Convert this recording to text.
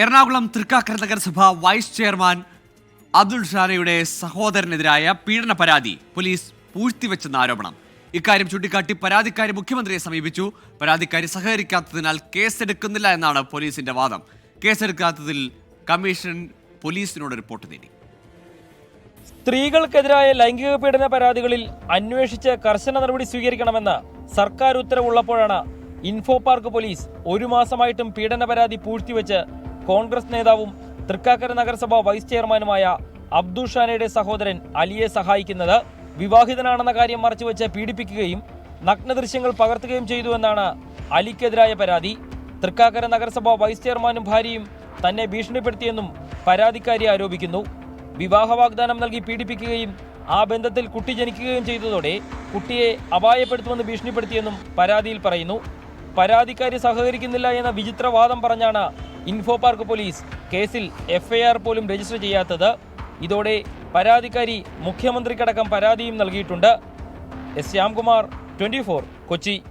എറണാകുളം തൃക്കാക്കര നഗരസഭ vice chairman Abdul ഷാനയുടെ സഹോദരനെതിരായ പീഡന പരാതി പോലീസ് പൂഴ്ത്തിവെച്ചെന്ന ആരോപണം. ഇക്കാര്യം ചൂണ്ടിക്കാട്ടി പരാതിക്കാരി മുഖ്യമന്ത്രിയെ സമീപിച്ചു. പരാതിക്കാരി സഹകരിക്കാത്തതിനാൽ കേസെടുക്കുന്നില്ല എന്നാണ് പോലീസിന്റെ വാദം. കേസെടുക്കാത്തതിൽ കമ്മീഷൻ പോലീസിനോട് റിപ്പോർട്ട് നേടി. സ്ത്രീകൾക്കെതിരായ ലൈംഗിക പീഡന പരാതികളിൽ അന്വേഷിച്ച് കർശന നടപടി സ്വീകരിക്കണമെന്ന് സർക്കാർ ഉത്തരവുള്ളപ്പോഴാണ് ഇൻഫോ പാർക്ക് പോലീസ് ഒരു മാസമായിട്ടും പീഡന പരാതി പൂഴ്ത്തിവെച്ച് കോൺഗ്രസ് നേതാവും തൃക്കാക്കര നഗരസഭ വൈസ് ചെയർമാനുമായ അബ്ദുൾ ഷാനയുടെ സഹോദരൻ അലിയെ സഹായിക്കുന്നത് വിവാഹിതനാണെന്ന കാര്യം മറച്ചുവെച്ച് പീഡിപ്പിക്കുകയും നഗ്നദൃശ്യങ്ങൾ പകർത്തുകയും ചെയ്തുവെന്നാണ് അലിക്കെതിരായ പരാതി. തൃക്കാക്കര നഗരസഭ വൈസ് ചെയർമാനും ഭാര്യയും തന്നെ ഭീഷണിപ്പെടുത്തിയെന്നും പരാതിക്കാരി ആരോപിക്കുന്നു. വിവാഹ വാഗ്ദാനം നൽകി പീഡിപ്പിക്കുകയും ആ ബന്ധത്തിൽ കുട്ടി ജനിക്കുകയും ചെയ്തതോടെ കുട്ടിയെ അപായപ്പെടുത്തുമെന്ന് ഭീഷണിപ്പെടുത്തിയെന്നും പരാതിയിൽ പറയുന്നു. പരാതിക്കാരി സഹകരിക്കുന്നില്ല എന്ന വിചിത്രവാദം പറഞ്ഞാണ് ഇൻഫോ പാർക്ക് പോലീസ് കേസിൽ എഫ്ഐആർ പോലും രജിസ്റ്റർ ചെയ്യാത്തത്. ഇതോടെ പരാതിക്കാരി മുഖ്യമന്ത്രിക്കടക്കം പരാതിയും നൽകിയിട്ടുണ്ട്. S Shyamkumar twenty Kochi.